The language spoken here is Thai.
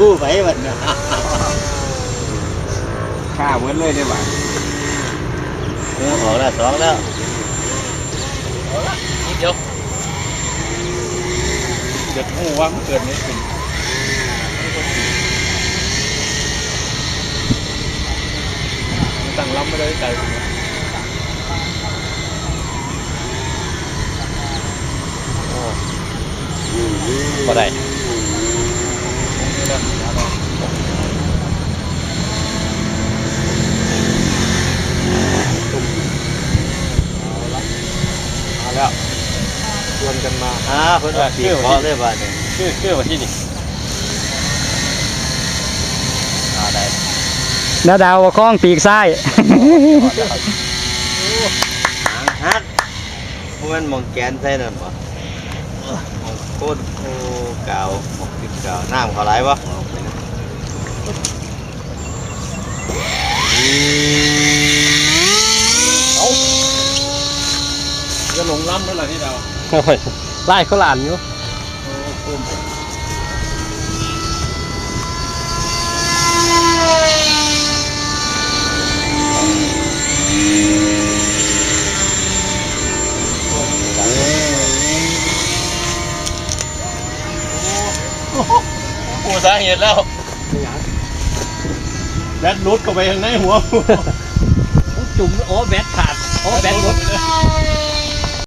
กู้ไปวันนะข้าเวิร์ดเลยได้บ่าเออออกแล้วสองแล้วนิดเดียวเดือดหูว่ามันเกิดนี้ขึ้นตั้งล้ำไม่ได้ไกลบ่ได้ แล้วชวนกันมาอ่าเพิ่นว่าปีกคอเลยบ้านนี่ชื่อชื่อว่าที่นี่อ่าได้นาดาวคล้องปีกซ้ายหางฮักพวกมันมองแกนใส่นั่นบ่มองโคตรโอ้กาวมองติดกาวน้ำเขาไหลบ่ จะหลงล้ำแล้วล่ะที่เราไล่เขาหลานอยู่ปูสาเหตุแล้วแบตรุดเข้าไปข้างในหัว จุ่มโอ้แบตขาดโอ้แบตรถ